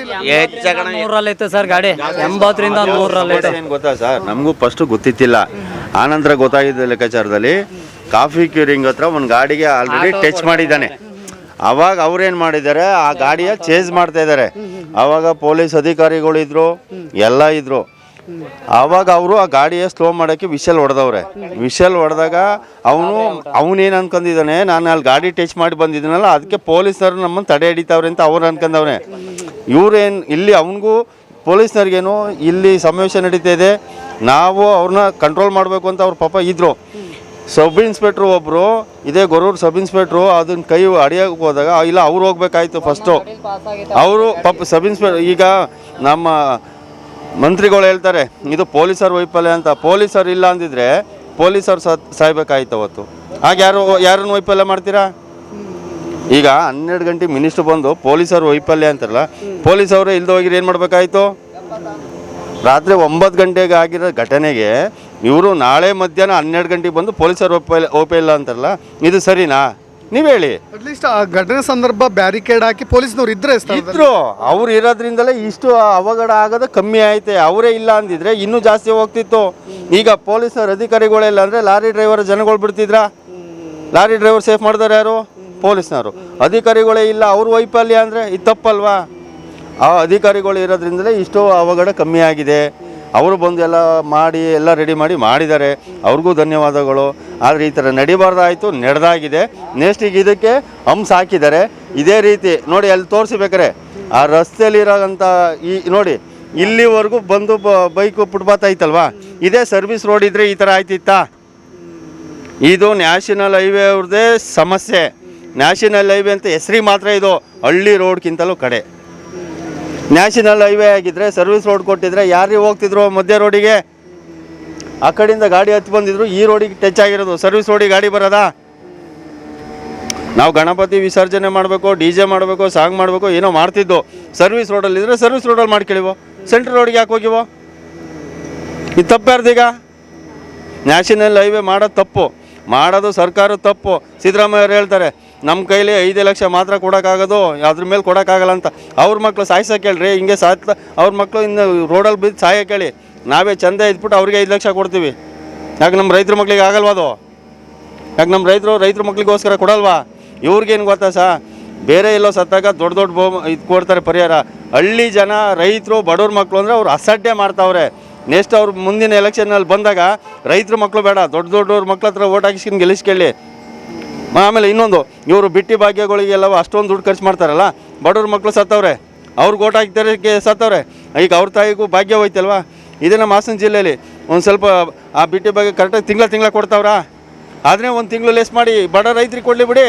ಐತೆ ಸರ್ ಗಾಡಿ. ಎಂಬತ್ತರಿಂದ ಏನು ಗೊತ್ತಾ ಸರ್? ನಮಗೂ ಫಸ್ಟ್ ಗೊತ್ತಿತ್ತಿಲ್ಲ. ಆನಂತರ ಗೊತ್ತಾಗಿದ್ದ ಲೆಕ್ಕಾಚಾರದಲ್ಲಿ ಕಾಫಿ ಕ್ಯೂರಿಂಗ್ ಹತ್ರ ಒಂದು ಗಾಡಿಗೆ ಆಲ್ರೆಡಿ ಟಚ್ ಮಾಡಿದ್ದಾನೆ. ಅವಾಗ ಅವ್ರೇನು ಮಾಡಿದ್ದಾರೆ? ಆ ಗಾಡಿಯ ಚೇಂಜ್ ಮಾಡ್ತಾ ಇದ್ದಾರೆ. ಅವಾಗ ಪೊಲೀಸ್ ಅಧಿಕಾರಿಗಳಿದ್ರು ಎಲ್ಲ ಇದ್ರು. ಅವಾಗ ಅವರು ಆ ಗಾಡಿಯ ಸ್ಲೋ ಮಾಡೋಕ್ಕೆ ವಿಷಲ್ ಹೊಡೆದವ್ರೆ. ವಿಷಲ್ ಹೊಡೆದಾಗ ಅವನು ಅವನೇನು ಅನ್ಕೊಂಡಿದ್ದಾನೆ ನಾನು ಅಲ್ಲಿ ಗಾಡಿ ಟಚ್ ಮಾಡಿ ಬಂದಿದ್ದೀನಲ್ಲ ಅದಕ್ಕೆ ಪೊಲೀಸರು ನಮ್ಮನ್ನು ತಡೆ ಹಿಡಿತಾವ್ರೆ ಅಂತ ಅವ್ರು ಅನ್ಕೊಂಡವ್ರೆ ಇವ್ರೇನು ಇಲ್ಲಿ ಅವನಿಗೂ ಪೊಲೀಸ್ನವ್ರಿಗೇನು ಇಲ್ಲಿ ಸಮಾವೇಶ ನಡೀತಾ ಇದೆ. ನಾವು ಅವ್ರನ್ನ ಕಂಟ್ರೋಲ್ ಮಾಡಬೇಕು ಅಂತ ಅವ್ರ ಪಾಪ ಇದ್ರು. ಸಬ್ ಇನ್ಸ್ಪೆಕ್ಟ್ರು ಒಬ್ಬರು ಇದೇ ಗೊರೂರು ಸಬ್ ಇನ್ಸ್ಪೆಕ್ಟ್ರು ಅದನ್ನ ಕೈ ಅಡಿಯೋಕೆ ಹೋದಾಗ ಇಲ್ಲ ಅವ್ರು ಹೋಗ್ಬೇಕಾಯ್ತು ಫಸ್ಟು ಅವರು ಪಪ್ ಸಬ್ ಇನ್ಸ್ಪೆಕ್ಟರ್ ಈಗ ನಮ್ಮ ಮಂತ್ರಿಗಳು ಹೇಳ್ತಾರೆ ಇದು ಪೊಲೀಸರ ವೈಫಲ್ಯ ಅಂತ. ಪೊಲೀಸರು ಇಲ್ಲ ಅಂದಿದ್ರೆ ಪೊಲೀಸರು ಸಾಯ್ಬೇಕಾಯ್ತು ಅವತ್ತು. ಆಗ ಯಾರು ಯಾರನ್ನು ವೈಫಲ್ಯ ಮಾಡ್ತೀರಾ? ಈಗ ಹನ್ನೆರಡು ಗಂಟೆ ಮಿನಿಸ್ಟ್ರು ಬಂದು ಪೊಲೀಸರು ವೈಫಲ್ಯ ಅಂತಾರಲ್ಲ ಪೊಲೀಸ್ ಅವರು ಇಲ್ದ ಹೋಗಿರಿ ಏನು ಮಾಡಬೇಕಾಯ್ತು ರಾತ್ರಿ ಒಂಬತ್ತು ಗಂಟೆಗೆ ಆಗಿರೋ ಘಟನೆಗೆ ಇವರು ನಾಳೆ ಮಧ್ಯಾಹ್ನ ಹನ್ನೆರಡು ಗಂಟೆಗೆ ಬಂದು ಪೊಲೀಸರು ಒಪ್ಪ ಇಲ್ಲ ಅಂತಾರಲ್ಲ ಇದು ಸರಿನಾ? ನೀವು ಹೇಳಿ. ಅಟ್ಲೀಸ್ಟ್ ಆ ಘಟನೆ ಸಂದರ್ಭ ಬ್ಯಾರಿಕೇಡ್ ಹಾಕಿ ಪೊಲೀಸ್ನವ್ರು ಇದ್ರೆ. ಇದ್ರು. ಅವ್ರು ಇರೋದ್ರಿಂದಲೇ ಇಷ್ಟು ಅವಘಡ ಆಗೋದು ಕಮ್ಮಿ ಆಯ್ತೆ. ಅವರೇ ಇಲ್ಲ ಅಂದಿದ್ರೆ ಇನ್ನೂ ಜಾಸ್ತಿ ಹೋಗ್ತಿತ್ತು. ಈಗ ಪೊಲೀಸರ ಅಧಿಕಾರಿಗಳೆಲ್ಲ ಅಂದ್ರೆ ಲಾರಿ ಡ್ರೈವರ್ ಜನಗಳು ಬಿಡ್ತಿದ್ರಾ? ಲಾರಿ ಡ್ರೈವರ್ ಸೇಫ್ ಮಾಡಿದಾರೆ ಯಾರು? ಪೊಲೀಸ್ನವರು. ಅಧಿಕಾರಿಗಳೇ ಇಲ್ಲ. ಅವ್ರ ವೈಫಲ್ಯ ಅಂದರೆ ಇದು ತಪ್ಪಲ್ವಾ? ಆ ಅಧಿಕಾರಿಗಳು ಇರೋದ್ರಿಂದಲೇ ಇಷ್ಟು ಅವಘಡ ಕಮ್ಮಿ ಆಗಿದೆ. ಅವರು ಬಂದು ಎಲ್ಲ ಮಾಡಿ, ಎಲ್ಲ ರೆಡಿ ಮಾಡಿ ಮಾಡಿದ್ದಾರೆ. ಅವ್ರಿಗೂ ಧನ್ಯವಾದಗಳು. ಆದರೆ ಈ ಥರ ನಡಿಬಾರ್ದಾಯಿತು, ನಡೆದಾಗಿದೆ. ನೆಕ್ಸ್ಟಿಗೆ ಇದಕ್ಕೆ ಹಂಸ ಹಾಕಿದ್ದಾರೆ. ಇದೇ ರೀತಿ, ನೋಡಿ ಅಲ್ಲಿ ತೋರಿಸ್ಬೇಕಾರೆ ಆ ರಸ್ತೆಯಲ್ಲಿರೋಂಥ ಈ, ನೋಡಿ, ಇಲ್ಲಿವರೆಗೂ ಬಂದು ಬೈಕು ಫುಟ್ಪಾತ್ ಐತಲ್ವಾ ಇದೇ ಸರ್ವಿಸ್ ರೋಡ್ ಇದ್ದರೆ ಈ ಥರ ಆಯ್ತಿತ್ತಾ? ಇದು ನ್ಯಾಷನಲ್ ಹೈವೇ ಅವ್ರದ್ದೇ ಸಮಸ್ಯೆ. ನ್ಯಾಷನಲ್ ಹೈವೇ ಅಂತ ಹೆಸರಿ ಮಾತ್ರ ಇದು, ಹಳ್ಳಿ ರೋಡ್ಗಿಂತಲೂ ಕಡೆ. ನ್ಯಾಷನಲ್ ಹೈವೇ ಆಗಿದ್ರೆ, ಸರ್ವಿಸ್ ರೋಡ್ ಕೊಟ್ಟಿದ್ರೆ ಯಾರಿಗೆ ಹೋಗ್ತಿದ್ರು ಮಧ್ಯ ರೋಡಿಗೆ? ಆ ಕಡೆಯಿಂದ ಗಾಡಿ ಹತ್ತಿ ಬಂದಿದ್ರು, ಈ ರೋಡಿಗೆ ಟಚ್ ಆಗಿರೋದು. ಸರ್ವಿಸ್ ರೋಡಿಗೆ ಗಾಡಿ ಬರೋದಾ? ನಾವು ಗಣಪತಿ ವಿಸರ್ಜನೆ ಮಾಡಬೇಕು, ಡಿ ಜೆ ಮಾಡಬೇಕು, ಸಾಂಗ್ ಮಾಡಬೇಕು, ಏನೋ ಮಾಡ್ತಿದ್ದು. ಸರ್ವಿಸ್ ರೋಡಲ್ಲಿದ್ದರೆ ಸರ್ವಿಸ್ ರೋಡಲ್ಲಿ ಮಾಡ್ಕೊಳ್ಳಿವೋ ಸೆಂಟ್ರಲ್ ರೋಡಿಗೆ ಯಾಕೆ ಹೋಗಿವೋ? ಇದು ತಪ್ಪಾರ್ದೀಗ ನ್ಯಾಷನಲ್ ಹೈವೇ ಮಾಡೋದು ತಪ್ಪು. ಮಾಡೋದು ಸರ್ಕಾರ ತಪ್ಪು. ಸಿದ್ದರಾಮಯ್ಯವ್ರು ಹೇಳ್ತಾರೆ ನಮ್ಮ ಕೈಲಿ ಐದು ಲಕ್ಷ ಮಾತ್ರ ಕೊಡೋಕ್ಕಾಗೋದು, ಅದ್ರ ಮೇಲೆ ಕೊಡೋಕ್ಕಾಗಲ್ಲ ಅಂತ. ಅವ್ರ ಮಕ್ಕಳು ಸಾಯ್ಸೋಕೆ ಹೇಳ್ರಿ ಹಿಂಗೆ ಸಾಯ್ತ, ಅವ್ರ ಮಕ್ಕಳು ಇನ್ನು ರೋಡಲ್ಲಿ ಬಿದ್ದು ಸಾಯಕ್ಕೆ ಕೇಳಿ. ನಾವೇ ಚಂದ ಇದ್ಬಿಟ್ಟು ಅವ್ರಿಗೆ ಐದು ಲಕ್ಷ ಕೊಡ್ತೀವಿ. ಯಾಕೆ ನಮ್ಮ ರೈತರ ಮಕ್ಳಿಗೆ ಆಗಲ್ವಾ ಅದು? ಯಾಕೆ ನಮ್ಮ ರೈತರು, ರೈತರ ಮಕ್ಳಿಗೋಸ್ಕರ ಕೊಡಲ್ವಾ? ಇವ್ರಿಗೇನು ಗೊತ್ತಾ ಸಾ? ಬೇರೆ ಎಲ್ಲೋ ಸತ್ತಾಗ ದೊಡ್ಡ ದೊಡ್ಡ ಬೋ ಇದು ಕೊಡ್ತಾರೆ ಪರಿಹಾರ. ಹಳ್ಳಿ ಜನ, ರೈತರು, ಬಡವ್ರ ಮಕ್ಕಳು ಅಂದರೆ ಅವ್ರು ಅಸಡ್ಡೆ ಮಾಡ್ತಾವ್ರೆ. ನೆಕ್ಸ್ಟ್ ಅವ್ರು ಮುಂದಿನ ಎಲೆಕ್ಷನಲ್ಲಿ ಬಂದಾಗ ರೈತರ ಮಕ್ಕಳು ಬೇಡ, ದೊಡ್ಡ ದೊಡ್ಡವ್ರ ಮಕ್ಳ ಹತ್ರ ಓಟ್ ಹಾಕಿಸ್ಕೊಂಡು ಗೆಲ್ಲಿಸ್ಕೊಳ್ಳಿ. ಆಮೇಲೆ ಇನ್ನೊಂದು, ಇವರು ಬಿಟ್ಟಿ ಭಾಗ್ಯಗಳಿಗೆಲ್ಲ ಅಷ್ಟೊಂದು ದುಡ್ಡು ಖರ್ಚು ಮಾಡ್ತಾರಲ್ಲ, ಬಡವ್ರ ಮಕ್ಕಳು ಸತ್ತವ್ರೆ. ಅವ್ರಿಗೆ ಓಟ್ ಹಾಕ್ತಾರೆ ಸತ್ತವ್ರೆ. ಈಗ ಅವ್ರ ತಾಯಿಗೂ ಭಾಗ್ಯ ಹೋಯ್ತಲ್ವಾ ಇದೇ ನಮ್ಮ ಹಾಸನ ಜಿಲ್ಲೆಯಲ್ಲಿ ಒಂದು ಸ್ವಲ್ಪ ಆ ಬಿಟ್ಟಿ ಭಾಗ್ಯ ಕರೆಕ್ಟಾಗಿ ತಿಂಗಳ ತಿಂಗಳ ಕೊಡ್ತಾವ್ರಾ? ಆದರೆ ಒಂದು ತಿಂಗಳು ಲೆಸ್ ಮಾಡಿ, ಬಡ ರೈತರಿಗೆ ಕೊಡಲಿ ಬಿಡಿ.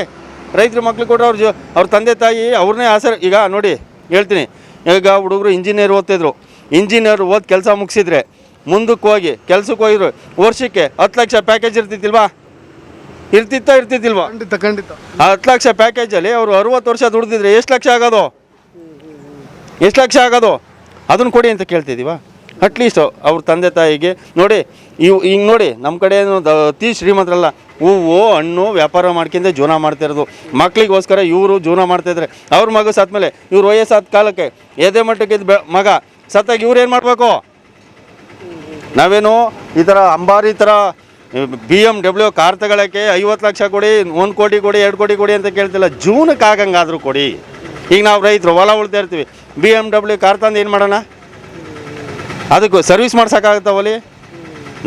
ರೈತರ ಮಕ್ಳಿಗೆ ಕೊಟ್ಟರೆ ಅವ್ರ ಜೊ, ಅವ್ರ ತಂದೆ ತಾಯಿ ಅವ್ರನ್ನೇ ಆಸೆ. ಈಗ ನೋಡಿ, ಹೇಳ್ತೀನಿ. ಈಗ ಹುಡುಗರು ಇಂಜಿನಿಯರ್ ಓದ್ತಿದ್ರು. ಇಂಜಿನಿಯರ್ ಓದಿ ಕೆಲಸ ಮುಗಿಸಿದ್ರೆ ಮುಂದಕ್ಕೆ ಹೋಗಿ ಕೆಲಸಕ್ಕೆ ಹೋಗಿದ್ರು ವರ್ಷಕ್ಕೆ ಹತ್ತು ಲಕ್ಷ ಪ್ಯಾಕೇಜ್ ಇರ್ತಿತ್ತಿಲ್ವಾ? ಇರ್ತಿತ್ತ ಇರ್ತಿದ್ದಿಲ್ವಾ? ಖಂಡಿತ ಖಂಡಿತ. ಆ ಹತ್ತು ಲಕ್ಷ ಪ್ಯಾಕೇಜಲ್ಲಿ ಅವರು ಅರುವತ್ತು ವರ್ಷ ದುಡ್ದಿದ್ರೆ ಎಷ್ಟು ಲಕ್ಷ ಆಗೋದು? ಎಷ್ಟು ಲಕ್ಷ ಆಗೋದು? ಅದನ್ನು ಕೊಡಿ ಅಂತ ಕೇಳ್ತಿದ್ದೀವ? ಅಟ್ಲೀಸ್ಟ್ ಅವ್ರ ತಂದೆ ತಾಯಿಗೆ. ನೋಡಿ ಇವು ಹಿಂಗೆ ನೋಡಿ ನಮ್ಮ ಕಡೆ ಅತಿ ಶ್ರೀಮಂತರಲ್ಲ ಹೂವು ಹಣ್ಣು ವ್ಯಾಪಾರ ಮಾಡ್ಕೊಂಡೆ ಜೀವನ ಮಾಡ್ತಿರೋದು ಮಕ್ಳಿಗೋಸ್ಕರ ಇವರು ಜೀವನ ಮಾಡ್ತಾಯಿದ್ರೆ ಅವ್ರ ಮಗು ಸತ್ಮೇಲೆ ಇವ್ರು ವಯಸ್ಸಾದ ಕಾಲಕ್ಕೆ ಎದೆ ಮಟ್ಟಕ್ಕೆ ಬೆ- ಮಗ ಸತ್ತಾಗಿ ಇವ್ರು ಏನು ಮಾಡಬೇಕು? ನಾವೇನು ಈ ಥರ ಅಂಬಾರಿ ಥರ ಬಿ ಎಂ ಡಬ್ಲ್ಯೂ ಕಾರ್ ತಗೊಳಕ್ಕೆ ಐವತ್ತು ಲಕ್ಷ ಕೊಡಿ, ಒಂದು ಕೋಟಿ ಕೊಡಿ, ಎರಡು ಕೋಟಿ ಕೊಡಿ ಅಂತ ಕೇಳ್ತಿಲ್ಲ. ಜೂನಕ್ಕೆ ಆಗಂಗಾದರೂ ಕೊಡಿ. ಈಗ ನಾವು ರೈತರು ಹೊಲ ಉಳ್ತಾ ಇರ್ತೀವಿ. ಬಿ ಎಂ ಡಬ್ಲ್ಯೂ ಕಾರ್ ತಂದು ಏನು ಮಾಡೋಣ? ಅದಕ್ಕೂ ಸರ್ವಿಸ್ ಮಾಡ್ಸೋಕ್ಕಾಗುತ್ತಾ ಒಲಿ?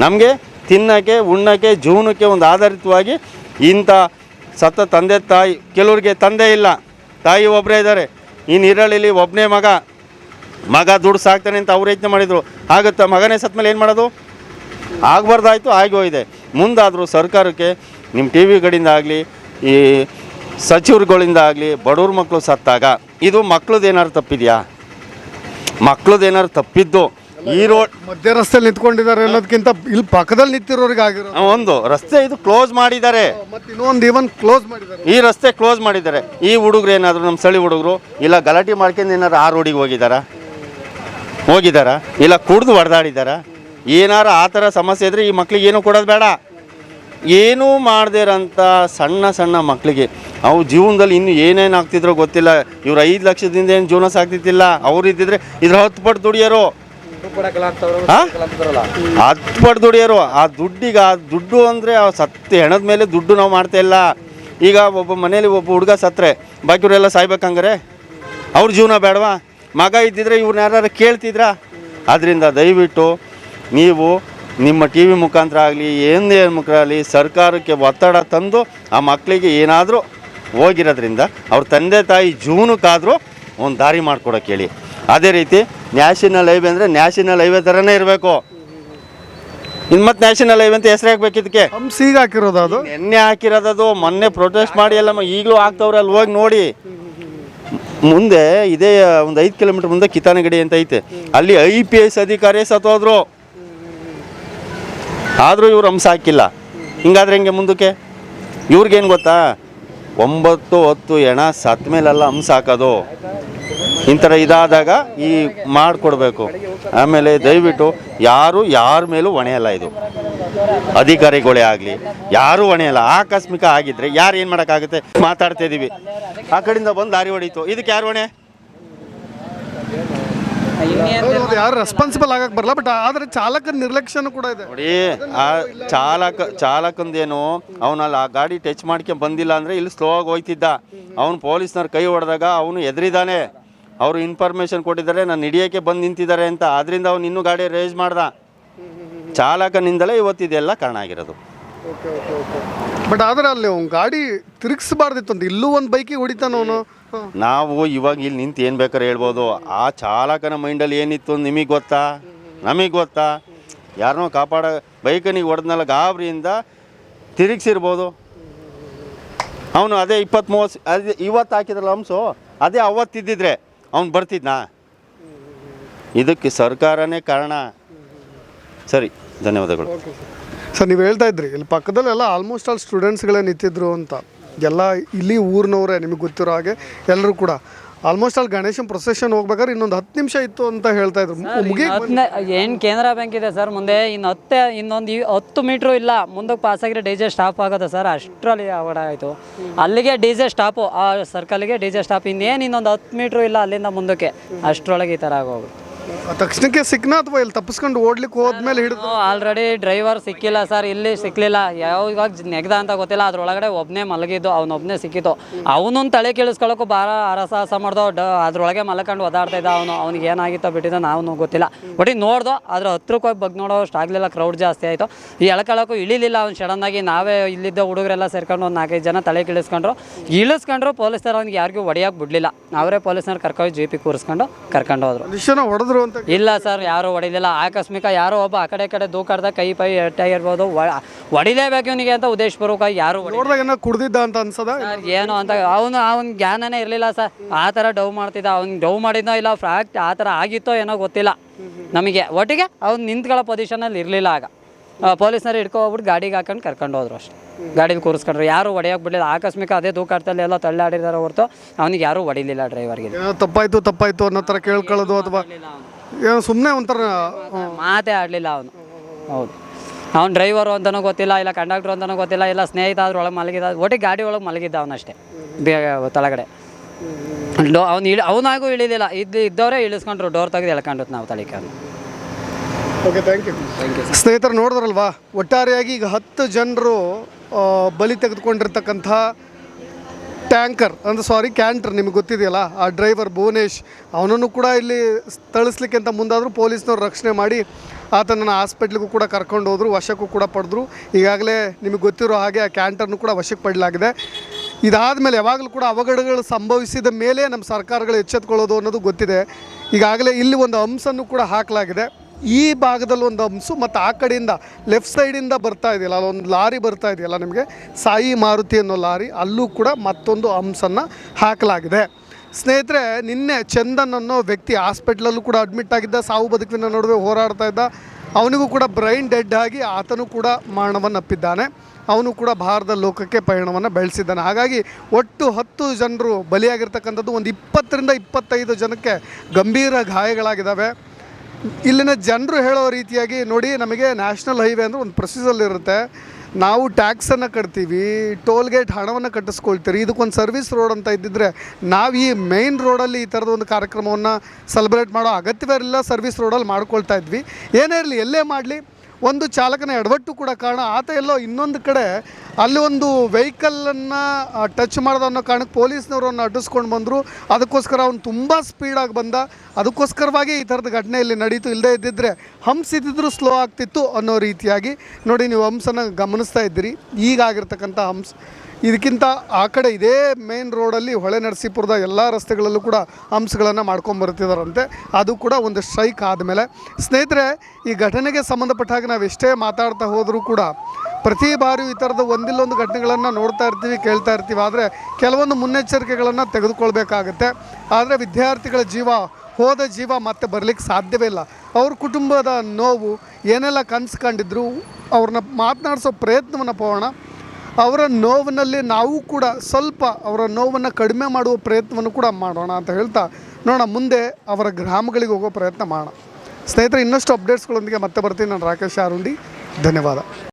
ನಮಗೆ ತಿನ್ನೋಕ್ಕೆ, ಉಣ್ಣೋಕ್ಕೆ, ಜೂನಕ್ಕೆ ಒಂದು ಆಧಾರಿತವಾಗಿ ಇಂಥ ಸತ್ತ ತಂದೆ ತಾಯಿ, ಕೆಲವ್ರಿಗೆ ತಂದೆ ಇಲ್ಲ. ತಾಯಿ ಒಬ್ಬರೇ ಇದ್ದಾರೆ. ಇನ್ನು ಇರಳಿಲಿ ಒಬ್ಬನೇ ಮಗ. ಮಗ ದುಡ್ಡು ಸಾಕ್ತಾನೆ ಅಂತ ಅವ್ರು ಯತ್ನ ಮಾಡಿದರು. ಆಗುತ್ತಾ ಮಗನೇ ಸತ್ಮೇಲೆ ಏನು ಮಾಡೋದು? ಆಗಬಾರ್ದಾಯ್ತು ಆಗಿ ಹೋಗಿದೆ. ಮುಂದಾದರೂ ಸರ್ಕಾರಕ್ಕೆ ನಿಮ್ಮ ಟಿ ವಿ ಕಡೆಯಿಂದ ಆಗಲಿ ಈ ಸಚಿವರುಗಳಿಂದ ಆಗಲಿ ಬಡವ್ರ ಮಕ್ಕಳು ಸತ್ತಾಗ ಇದು ಮಕ್ಳದ್ದು ಏನಾದ್ರು ತಪ್ಪಿದೆಯಾ? ಮಕ್ಳದ್ದು ಏನಾದ್ರು ತಪ್ಪಿದ್ದು? ಈ ರೋಡ್ ಮಧ್ಯ ರಸ್ತೆಯಲ್ಲಿ ನಿಂತ್ಕೊಂಡಿದ್ದಾರೆ ಅನ್ನೋದಕ್ಕಿಂತ ಇಲ್ಲಿ ಪಕ್ಕದಲ್ಲಿ ನಿಂತಿರೋರಿಗೆ ಆಗಿರೋ ಒಂದು. ರಸ್ತೆ ಇದು ಕ್ಲೋಸ್ ಮಾಡಿದ್ದಾರೆ. ಮತ್ತೆ ಇನ್ನೊಂದು ಇವನ್ ಕ್ಲೋಸ್ ಮಾಡಿದ್ದಾರೆ. ಈ ರಸ್ತೆ ಕ್ಲೋಸ್ ಮಾಡಿದ್ದಾರೆ. ಈ ಹುಡುಗರು ಏನಾದರೂ ನಮ್ಮ ಸಳಿ ಹುಡುಗರು ಇಲ್ಲ ಗಲಾಟೆ ಮಾಡ್ಕೊಂಡು ಏನಾದ್ರು ಆ ರೋಡಿಗೆ ಹೋಗಿದ್ದಾರಾ? ಹೋಗಿದ್ದಾರಾ? ಇಲ್ಲ ಕುಡಿದು ಹೊಡೆದಾಡಿದ್ದಾರಾ? ಏನಾರು ಆ ಥರ ಸಮಸ್ಯೆ ಇದ್ದರೆ ಈ ಮಕ್ಳಿಗೆ ಏನೂ ಕೊಡೋದು ಬೇಡ. ಏನೂ ಮಾಡದೇ ಇರೋಂಥ ಸಣ್ಣ ಸಣ್ಣ ಮಕ್ಕಳಿಗೆ ಅವು ಜೀವನದಲ್ಲಿ ಇನ್ನು ಏನೇನು ಆಗ್ತಿದ್ರೋ ಗೊತ್ತಿಲ್ಲ. ಇವ್ರು ಐದು ಲಕ್ಷದಿಂದ ಏನು ಜೀವನ ಸಾಕ್ತಿದ್ದಿಲ್ಲ. ಅವ್ರು ಇದ್ದಿದ್ರೆ ಇದ್ರ ಹತ್ತು ಪಟ್ಟು ದುಡಿಯೋರು? ಹತ್ತು ಪಟ್ಟು ದುಡಿಯೋರು. ಆ ದುಡ್ಡಿಗೆ ಆ ದುಡ್ಡು ಅಂದರೆ ಆ ಸತ್ತು ಹೆಣದ ಮೇಲೆ ದುಡ್ಡು ನಾವು ಮಾಡ್ತಾ ಇಲ್ಲ. ಈಗ ಒಬ್ಬ ಮನೇಲಿ ಒಬ್ಬ ಹುಡುಗ ಸತ್ತರೆ ಬಾಕಿಯವರೆಲ್ಲ ಸಾಯ್ಬೇಕಂಗಾರೆ ಅವ್ರ ಜೀವನ ಬೇಡವಾ? ಮಗ ಇದ್ದಿದ್ರೆ ಇವ್ರನ್ನ ಯಾರು ಕೇಳ್ತಿದ್ರಾ? ಅದರಿಂದ ದಯವಿಟ್ಟು ನೀವು ನಿಮ್ಮ ಟಿ ವಿ ಮುಖಾಂತರ ಆಗಲಿ ಏನೇ ಮುಖ ಆಗಲಿ ಸರ್ಕಾರಕ್ಕೆ ಒತ್ತಡ ತಂದು ಆ ಮಕ್ಕಳಿಗೆ ಏನಾದರೂ ಹೋಗಿರೋದ್ರಿಂದ ಅವ್ರ ತಂದೆ ತಾಯಿ ಜೀವನಕ್ಕಾದರೂ ಒಂದು ದಾರಿ ಮಾಡಿಕೊಡೋಕೆ ಹೇಳಿ. ಅದೇ ರೀತಿ ನ್ಯಾಷನಲ್ ಹೈವೇ ಅಂದರೆ ನ್ಯಾಷನಲ್ ಹೈವೇ ಥರನೇ ಇರಬೇಕು. ಇನ್ನು ಮತ್ತೆ ನ್ಯಾಷನಲ್ ಹೈವೇ ಅಂತ ಹೆಸರು ಹಾಕ್ಬೇಕು ಇದಕ್ಕೆ ಹಂಪ್ಸ್ ಈಗ ಹಾಕಿರೋದು ಅದು? ನೆನ್ನೆ ಹಾಕಿರೋದದು ಮೊನ್ನೆ ಪ್ರೊಟೆಸ್ಟ್ ಮಾಡಿ ಎಲ್ಲ ಈಗಲೂ ಆಗ್ತವ್ರೆ ಅಲ್ಲಿ ಹೋಗಿ ನೋಡಿ. ಮುಂದೆ ಇದೇ ಒಂದು ಐದು ಕಿಲೋಮೀಟರ್ ಮುಂದೆ ಕಿತಾನಗಡಿ ಅಂತ ಐತೆ. ಅಲ್ಲಿ ಐ ಪಿ ಎಸ್ ಅಧಿಕಾರಿ ಸತ್ತೋದ್ರು ಆದರೂ ಇವರು ಹಂಸ ಹಾಕಿಲ್ಲ. ಹಿಂಗಾದ್ರೆ ಹೆಂಗೆ ಮುಂದಕ್ಕೆ? ಇವ್ರಿಗೇನು ಗೊತ್ತಾ? ಒಂಬತ್ತು ಹತ್ತು ಎಣ ಸತ್ ಮೇಲೆಲ್ಲ ಹಂಸ ಹಾಕೋದು. ಇಂಥರ ಇದಾದಾಗ ಈ ಮಾಡಿಕೊಡ್ಬೇಕು. ಆಮೇಲೆ ದಯವಿಟ್ಟು ಯಾರು ಯಾರ ಮೇಲೂ ಹೊಣೆಯಲ್ಲ ಇದು. ಅಧಿಕಾರಿಗಳೇ ಆಗಲಿ, ಯಾರೂ ಹೊಣೆಯಲ್ಲ. ಆಕಸ್ಮಿಕ ಆಗಿದ್ರೆ ಯಾರು ಏನು ಮಾಡೋಕ್ಕಾಗುತ್ತೆ? ಮಾತಾಡ್ತಾ ಇದ್ದೀವಿ ಆ ಕಡೆಯಿಂದ ಬಂದು ದಾರಿ ಹೊಡೀತು. ಇದಕ್ಕೆ ಯಾರು ಹೊಣೆ? ಯಾರು ರೆಸ್ಪಾನ್ಸಿಬಲ್ ಆಗಕ್ಕೆ ಬರಲ್ಲ ಬಟ್ ಆದ್ರೆ ಚಾಲಕನ ನಿರ್ಲಕ್ಷ್ಯನೂ ಕೂಡ ಇದೆ. ನೋಡಿ ಆ ಚಾಲಕ ಚಾಲಕಂದೇನು ಅವನಲ್ಲಿ ಆ ಗಾಡಿ ಟಚ್ ಮಾಡ್ಕೊಂಡ್ ಬಂದಿಲ್ಲ ಅಂದರೆ ಇಲ್ಲಿ ಸ್ಲೋ ಆಗಿ ಹೋಯ್ತಿದ್ದ. ಅವನು ಪೊಲೀಸ್ನವ್ರು ಕೈ ಹೊಡೆದಾಗ ಅವನು ಎದುರಿದ್ದಾನೆ ಅವರು ಇನ್ಫಾರ್ಮೇಷನ್ ಕೊಟ್ಟಿದ್ದಾರೆ ನಾನು ಹಿಡಿಯೋಕ್ಕೆ ಬಂದು ನಿಂತಿದ್ದಾರೆ ಅಂತ. ಆದ್ರಿಂದ ಅವ್ನು ಇನ್ನೂ ಗಾಡಿ ರೇಜ್ ಮಾಡ್ದ. ಚಾಲಕನಿಂದಲೇ ಇವತ್ತಿದೆಲ್ಲ ಕಾರಣ ಆಗಿರೋದು. ಬಟ್ ಆದರೆ ಅಲ್ಲಿ ಅವ್ನು ಗಾಡಿ ತಿರುಗಿಸಬಾರ್ದಿತ್ತು ಅಂತ ಇಲ್ಲೂ ಒಂದು ಬೈಕಿಗೆ ಹೊಡಿತಾನ ಅವನು. ನಾವು ಇವಾಗ ಇಲ್ಲಿ ನಿಂತು ಏನು ಬೇಕಾದ್ರೆ ಹೇಳ್ಬೋದು. ಆ ಚಾಲಕನ ಮೈಂಡಲ್ಲಿ ಏನಿತ್ತು ನಿಮಗೆ ಗೊತ್ತಾ? ನಮಗೆ ಗೊತ್ತಾ? ಯಾರನ್ನೋ ಕಾಪಾಡ, ಬೈಕನಿಗೆ ಹೊಡೆದ್ನಲ್ಲ ಗಾಬರಿಯಿಂದ ತಿರುಗಿಸಿರ್ಬೋದು. ಅವನು ಅದೇ ಇಪ್ಪತ್ತು ಮೂವತ್ತು ಅದೇ ಇವತ್ತು ಹಾಕಿದ್ರಲ್ಲ ಹಂಸು, ಅದೇ ಅವತ್ತಿದ್ದಿದ್ರೆ ಅವ್ನು ಬರ್ತಿದ್ನಾ? ಇದಕ್ಕೆ ಸರ್ಕಾರನೇ ಕಾರಣ. ಸರಿ, ಧನ್ಯವಾದಗಳು. ಸರ್ ನೀವು ಹೇಳ್ತಾ ಇದ್ರಿ, ಇಲ್ಲಿ ಪಕ್ಕದಲ್ಲೆಲ್ಲ ಆಲ್ಮೋಸ್ಟ್ ಆಲ್ ಸ್ಟೂಡೆಂಟ್ಸ್ಗಳೇ ನಿಂತಿದ್ರು ಅಂತ. ಎಲ್ಲ ಇಲ್ಲಿ ಊರಿನವರೇ ನಿಮಗೆ ಗೊತ್ತಿರೋ ಹಾಗೆ ಎಲ್ಲರೂ ಕೂಡ. ಆಲ್ಮೋಸ್ಟ್ ಅಲ್ಲಿ ಗಣೇಶನ್ ಪ್ರೊಸೆಷನ್ ಹೋಗ್ಬೇಕಾದ್ರೆ ಇನ್ನೊಂದು ಹತ್ತು ನಿಮಿಷ ಇತ್ತು ಅಂತ ಹೇಳ್ತಾ ಇದ್ರು. ಮುಗಿ ಏನು ಕೇಂದ್ರ ಬ್ಯಾಂಕ್ ಇದೆ ಸರ್ ಮುಂದೆ? ಇನ್ನು ಹತ್ತೆ ಇನ್ನೊಂದು ಹತ್ತು ಮೀಟ್ರು ಇಲ್ಲ. ಮುಂದಕ್ಕೆ ಪಾಸ್ ಆಗಿರೋ ಡಿ ಜೆ ಸ್ಟಾಪ್ ಆಗೋದು ಸರ್. ಅಷ್ಟರಲ್ಲಿ ಅವಡ ಆಯಿತು. ಅಲ್ಲಿಗೆ ಡಿ ಜೆ ಸ್ಟಾಪು ಆ ಸರ್ಕಲ್ಗೆ ಡಿ ಜೆ ಸ್ಟಾಪ್ ಇನ್ನೇನು ಇನ್ನೊಂದು ಹತ್ತು ಮೀಟ್ರು ಇಲ್ಲ ಅಲ್ಲಿಂದ ಮುಂದಕ್ಕೆ. ಅಷ್ಟರೊಳಗೆ ಈ ಥರ ಆಗೋದು ತಕ್ಷಣಕ್ಕೆ ಸಿಕ್ನಾ ಅಥವಾ ಇಲ್ಲಿ ತಪ್ಪಿಸ್ಕೊಂಡು ಓಡ್ಲಿಕ್ಕೆ ಹೋದ್ಮೇಲೆ ಹಿಡಿದು? ಆಲ್ರೆಡಿ ಡ್ರೈವರ್ ಸಿಕ್ಕಿಲ್ಲ ಸರ್ ಇಲ್ಲಿ ಸಿಕ್ಕಲಿಲ್ಲ ಯಾವಾಗ ನೆಗ್ದ ಅಂತ ಗೊತ್ತಿಲ್ಲ ಅದ್ರೊಳಗಡೆ ಒಬ್ಬನೇ ಮಲಗಿದ್ದು ಅವನೊಬ್ಬನೇ ಸಿಕ್ಕಿತ್ತು ಅವನು ತಲೆ ಕೇಳಿಸ್ಕೊಳ್ಳೋಕ್ಕೂ ಭಾಳ ಅರಸಾಹಸ ಮಾಡ್ದೋ ಡ ಅದ್ರೊಳಗೆ ಮಲ್ಕೊಂಡು ಓದಾಡ್ತಾ ಇದ್ದ ಅವನು ಅವ್ನಿಗೆ ಏನಾಗಿತ್ತೋ ಬಿಟ್ಟಿದ್ದ ನಾವು ಗೊತ್ತಿಲ್ಲ. ಒಟ್ಟಿಗೆ ನೋಡ್ದೋ ಅದ್ರ ಹತ್ರಕ್ಕೆ ಹೋಗಿ ಬಗ್ಗೆ ನೋಡೋ ಅಷ್ಟು ಆಗಲಿಲ್ಲ ಕ್ರೌಡ್ ಜಾಸ್ತಿ ಆಯಿತು. ಈ ಎಳ್ಕೊಳ್ಳೋಕ್ಕೂ ಇಳಿಲಿಲ್ಲ ಅವ್ನು ಆಗಿ ನಾವೇ ಇಲ್ಲಿದ್ದ ಹುಡುಗರೆಲ್ಲ ಸೇರ್ಕೊಂಡು ಒಂದು ನಾಲ್ಕೈದು ಜನ ತಲೆ ಕೇಳಿಸ್ಕೊಂಡ್ರು ಇಳಿಸ್ಕೊಂಡ್ರು ಪೊಲೀಸರು ಅವ್ನಿಗೆ ಯಾರಿಗೂ ಹೊಡಿಯೋಕೆ ಬಿಡಲಿಲ್ಲ. ಅವರೇ ಪೊಲೀಸ್ನವ್ರು ಕರ್ಕೊಂಡು ಜಿ ಪಿ ಕೂರಿಸ್ಕೊಂಡು ಕರ್ಕೊಂಡು ಹೋದ್ರು. ಮನುಷ್ಯನ ಹೊಡೆದ್ರು ಅಂತ ಇಲ್ಲ ಸರ್ ಯಾರು ಹೊಡಿಲಿಲ್ಲ. ಆಕಸ್ಮಿಕ ಯಾರೋ ಒಬ್ಬ ಆ ಕಡೆ ಈ ಕಡೆ ದೂಕಾಡ್ದ ಕೈ ಪೈ ಎಟ್ಟಾಗಿರ್ಬೋದು ಹೊಡಿಲೇಬೇಕು ಇವನಿಗೆ ಅಂತ ಉದ್ದೇಶಪೂರ್ವಕವಾಗಿ ಯಾರು ಹೊಡಿ ನೋಡಿದಾಗ ಏನೋ ಕುಡ್ದಿದ್ದ ಅಂತ ಅನ್ಸದ? ಸರ್ ಏನು ಅಂತ ಅವನು ಅವ್ನ ಜ್ಞಾನನೇ ಇರಲಿಲ್ಲ ಸರ್. ಆ ಥರ ಡವ್ ಮಾಡ್ತಿದ್ದ ಅವ್ನು ಡವ್ ಮಾಡಿದ್ನೋ ಇಲ್ಲ ಫ್ರಾಕ್ಟ್ ಆ ಥರ ಆಗಿತ್ತೋ ಏನೋ ಗೊತ್ತಿಲ್ಲ. ನಮಗೆ ಒಟ್ಟಿಗೆ ಅವ್ನು ನಿಂತ್ಕೊಳ್ಳೋ ಪೊಸಿಷನಲ್ಲಿ ಇರಲಿಲ್ಲ ಆಗ. ಪೊಲೀಸ್ನವ್ರು ಹಿಡ್ಕೊ ಹೋಗ್ಬಿಟ್ಟು ಗಾಡಿಗೆ ಹಾಕೊಂಡು ಕರ್ಕೊಂಡು ಹೋದ್ರು ಅಷ್ಟೇ. ಗಾಡೀಲಿ ಕೂರಿಸ್ಕೊಂಡ್ರು. ಯಾರು ಹೊಡೆಯೋಕೆ ಬಿಡಲಿಲ್ಲ. ಆಕಸ್ಮಿಕ ಅದೇ ದೂಕಾಡ್ತಲ್ಲಿ ಎಲ್ಲ ತಳ್ಳಾಡಿದಾರೆ ಹೊರತು ಅವನಿಗೆ ಯಾರೂ ಹೊಡಿಲಿಲ್ಲ ಡ್ರೈವರ್ಗೆ. ಏನೋ ತಪ್ಪಾಯ್ತು ತಪ್ಪಾಯ್ತು ಅನ್ನೋ ಥರ ಕೇಳ್ಕೊಳ್ಳೋದು ಅಥವಾ ಏನೋ ಸುಮ್ಮನೆ ಒಂಥರ ಮಾತೇ ಆಡಲಿಲ್ಲ ಅವನು. ಹೌದು. ಅವ್ನು ಡ್ರೈವರು ಅಂತಲೂ ಗೊತ್ತಿಲ್ಲ ಇಲ್ಲ ಕಂಡಕ್ಟ್ರು ಅಂತಲೂ ಗೊತ್ತಿಲ್ಲ ಇಲ್ಲ ಸ್ನೇಹಿತ ಅದ್ರೊಳಗೆ ಮಲಗಿದ ಒಟ್ಟಿಗೆ ಗಾಡಿ ಒಳಗೆ ಮಲಗಿದ್ದ ಅವನಷ್ಟೇ ಬೇ ತಳಗಡೆ. ಡೋ ಅವ್ನು ಇಳಿ ಅವನಾಗೂ ಇಳಿಲಿಲ್ಲ. ಇದ್ದು ಇದ್ದವರೇ ಇಳಿಸ್ಕೊಂಡ್ರು. ಡೋರ್ ತೆಗೆದು ಎಳ್ಕೊಂಡ್ರು ನಾವು ತಳಿಕ ಓಕೆ ಥ್ಯಾಂಕ್ ಯು ಸ್ನೇಹಿತರು ನೋಡಿದ್ರಲ್ವಾ? ಒಟ್ಟಾರೆಯಾಗಿ ಈಗ ಹತ್ತು ಜನರು ಬಲಿ ತೆಗೆದುಕೊಂಡಿರ್ತಕ್ಕಂಥ ಟ್ಯಾಂಕರ್ ಅಂದರೆ ಸಾರಿ ಕ್ಯಾಂಟರ್ ನಿಮಗೆ ಗೊತ್ತಿದೆಯಲ್ಲ ಆ ಡ್ರೈವರ್ ಭುವನೇಶ್ ಅವನನ್ನು ಕೂಡ ಇಲ್ಲಿ ಸ್ಥಳಿಸ್ಲಿಕ್ಕೆ ಅಂತ ಮುಂದಾದರೂ ಪೊಲೀಸ್ನವ್ರು ರಕ್ಷಣೆ ಮಾಡಿ ಆತನನ್ನು ಹಾಸ್ಪಿಟ್ಲಿಗೂ ಕೂಡ ಕರ್ಕೊಂಡು ಹೋದರು ವಶಕ್ಕೂ ಕೂಡ ಪಡೆದ್ರು. ಈಗಾಗಲೇ ನಿಮಗೆ ಗೊತ್ತಿರೋ ಹಾಗೆ ಆ ಕ್ಯಾಂಟರ್ನು ಕೂಡ ವಶಕ್ಕೆ ಪಡಲಾಗಿದೆ ಇದಾದ ಮೇಲೆ ಯಾವಾಗಲೂ ಕೂಡ ಅವಘಡಗಳು ಸಂಭವಿಸಿದ ಮೇಲೆ ನಮ್ಮ ಸರ್ಕಾರಗಳು ಎಚ್ಚೆತ್ಕೊಳ್ಳೋದು ಅನ್ನೋದು ಗೊತ್ತಿದೆ. ಈಗಾಗಲೇ ಇಲ್ಲಿ ಒಂದು ಅಂಶನ್ನು ಕೂಡ ಹಾಕಲಾಗಿದೆ. ಈ ಭಾಗದಲ್ಲಿ ಒಂದು ಹಂಸು ಮತ್ತು ಆ ಕಡೆಯಿಂದ ಲೆಫ್ಟ್ ಸೈಡಿಂದ ಬರ್ತಾ ಇದೆಯಲ್ಲ, ಅಲ್ಲೊಂದು ಲಾರಿ ಬರ್ತಾ ಇದೆಯಲ್ಲ ನಿಮಗೆ? ಸಾಯಿ ಮಾರುತಿ ಅನ್ನೋ ಲಾರಿ, ಅಲ್ಲೂ ಕೂಡ ಮತ್ತೊಂದು ಹಂಸನ್ನು ಹಾಕಲಾಗಿದೆ. ಸ್ನೇಹಿತರೆ, ನಿನ್ನೆ ಚಂದನ್ ಅನ್ನೋ ವ್ಯಕ್ತಿ ಹಾಸ್ಪಿಟ್ಲಲ್ಲೂ ಕೂಡ ಅಡ್ಮಿಟ್ ಆಗಿದ್ದ, ಸಾವು ಬದುಕಿನ ನಡುವೆ ಹೋರಾಡ್ತಾ ಇದ್ದ. ಅವನಿಗೂ ಕೂಡ ಬ್ರೈನ್ ಡೆಡ್ ಆಗಿ ಆತನು ಕೂಡ ಮರಣವನ್ನು ಅಪ್ಪಿದ್ದಾನೆ ಅವನು ಕೂಡ ಭಾರತ ಲೋಕಕ್ಕೆ ಪಯಣವನ್ನು ಬೆಳೆಸಿದ್ದಾನೆ. ಹಾಗಾಗಿ ಒಟ್ಟು ಹತ್ತು ಜನರು ಬಲಿಯಾಗಿರ್ತಕ್ಕಂಥದ್ದು ಒಂದು ಇಪ್ಪತ್ತರಿಂದ ಇಪ್ಪತ್ತೈದು ಜನಕ್ಕೆ ಗಂಭೀರ ಗಾಯಗಳಾಗಿದ್ದಾವೆ. ಇಲ್ಲಿನ ಜನರು ಹೇಳೋ ರೀತಿಯಾಗಿ ನೋಡಿ ನಮಗೆ ನ್ಯಾಷನಲ್ ಹೈವೇ ಅಂದರೆ ಒಂದು ಪ್ರೊಸೀಜರ್ ಇರುತ್ತೆ. ನಾವು ಟ್ಯಾಕ್ಸನ್ನು ಕಟ್ತೀವಿ ಟೋಲ್ ಗೇಟ್ ಹಣವನ್ನು ಕಟ್ಟಿಸ್ಕೊಳ್ತೀರಿ, ಇದಕ್ಕೊಂದು ಸರ್ವಿಸ್ ರೋಡ್ ಅಂತ ಇದ್ದಿದ್ರೆ ನಾವು ಈ ಮೇನ್ ರೋಡಲ್ಲಿ ಈ ಥರದ ಒಂದು ಕಾರ್ಯಕ್ರಮವನ್ನು ಸೆಲೆಬ್ರೇಟ್ ಮಾಡೋ ಅಗತ್ಯವೇ ಇರಲಿಲ್ಲ ಸರ್ವಿಸ್ ರೋಡಲ್ಲಿ ಮಾಡ್ಕೊಳ್ತಾ ಇದ್ವಿ. ಏನೇ ಇರಲಿ ಎಲ್ಲೇ ಮಾಡಲಿ ಒಂದು ಚಾಲಕನ ಎಡವಟ್ಟು ಕೂಡ ಕಾರಣ. ಆತ ಎಲ್ಲೋ ಇನ್ನೊಂದು ಕಡೆ ಅಲ್ಲಿ ಒಂದು ವೆಹಿಕಲನ್ನು ಟಚ್ ಮಾಡ್ದ ಅನ್ನೋ ಕಾರಣಕ್ಕೆ ಪೊಲೀಸ್ನವರನ್ನು ಅಡ್ಡಿಸ್ಕೊಂಡು ಬಂದರು. ಅದಕ್ಕೋಸ್ಕರ ಅವ್ನು ತುಂಬ ಸ್ಪೀಡಾಗಿ ಬಂದ. ಅದಕ್ಕೋಸ್ಕರವಾಗಿ ಈ ಥರದ ಘಟನೆ ಇಲ್ಲಿ ನಡೀತು. ಇಲ್ಲದೇ ಇದ್ದಿದ್ದರೆ ಹಂಪ್ಸ್ ಇದ್ದಿದ್ರು ಸ್ಲೋ ಆಗ್ತಿತ್ತು ಅನ್ನೋ ರೀತಿಯಾಗಿ. ನೋಡಿ, ನೀವು ಹಂಸನ್ನು ಗಮನಿಸ್ತಾ ಇದ್ದೀರಿ. ಈಗ ಆಗಿರ್ತಕ್ಕಂಥ ಹಂಪ್ಸ್. ಇದಕ್ಕಿಂತ ಆ ಕಡೆ ಇದೇ ಮೇನ್ ರೋಡಲ್ಲಿ ಹೊಳೆ ನರಸೀಪುರದ ಎಲ್ಲ ರಸ್ತೆಗಳಲ್ಲೂ ಕೂಡ ಹಂಪ್ಸ್ಗಳನ್ನು ಮಾಡ್ಕೊಂಬರ್ತಿದಾರಂತೆ ಅದು ಕೂಡ ಒಂದು ಸ್ಟ್ರೈಕ್ ಆದಮೇಲೆ. ಸ್ನೇಹಿತರೆ, ಈ ಘಟನೆಗೆ ಸಂಬಂಧಪಟ್ಟ ಹಾಗೆ ನಾವು ಎಷ್ಟೇ ಮಾತಾಡ್ತಾ ಹೋದರೂ ಕೂಡ ಪ್ರತಿ ಬಾರಿಯೂ ಈ ಥರದ ಒಂದಿಲ್ಲೊಂದು ಘಟನೆಗಳನ್ನು ನೋಡ್ತಾ ಇರ್ತೀವಿ, ಕೇಳ್ತಾ ಇರ್ತೀವಿ. ಆದರೆ ಕೆಲವೊಂದು ಮುನ್ನೆಚ್ಚರಿಕೆಗಳನ್ನು ತೆಗೆದುಕೊಳ್ಬೇಕಾಗತ್ತೆ. ಆದರೆ ವಿದ್ಯಾರ್ಥಿಗಳ ಜೀವ, ಹೋದ ಜೀವ ಮತ್ತೆ ಬರಲಿಕ್ಕೆ ಸಾಧ್ಯವೇ ಇಲ್ಲ. ಅವ್ರ ಕುಟುಂಬದ ನೋವು, ಏನೆಲ್ಲ ಕನಸು ಕಂಡಿದ್ರು ಅವ್ರನ್ನ ಮಾತನಾಡಿಸೋ ಪ್ರಯತ್ನವನ್ನು ಪೋಣ. ಅವರ ನೋವಿನಲ್ಲಿ ನಾವು ಕೂಡ ಸ್ವಲ್ಪ ಅವರ ನೋವನ್ನು ಕಡಿಮೆ ಮಾಡುವ ಪ್ರಯತ್ನವನ್ನು ಕೂಡ ಮಾಡೋಣ ಅಂತ ಹೇಳ್ತಾ ನೋಡೋಣ, ಮುಂದೆ ಅವರ ಗ್ರಾಮಗಳಿಗೆ ಹೋಗೋ ಪ್ರಯತ್ನ ಮಾಡೋಣ. ಸ್ನೇಹಿತರೆ, ಇನ್ನಷ್ಟು ಅಪ್ಡೇಟ್ಸ್ಗಳೊಂದಿಗೆ ಮತ್ತೆ ಬರ್ತೀನಿ. ನಾನು ರಾಕೇಶ್ ಆರುಂಡಿ. ಧನ್ಯವಾದ.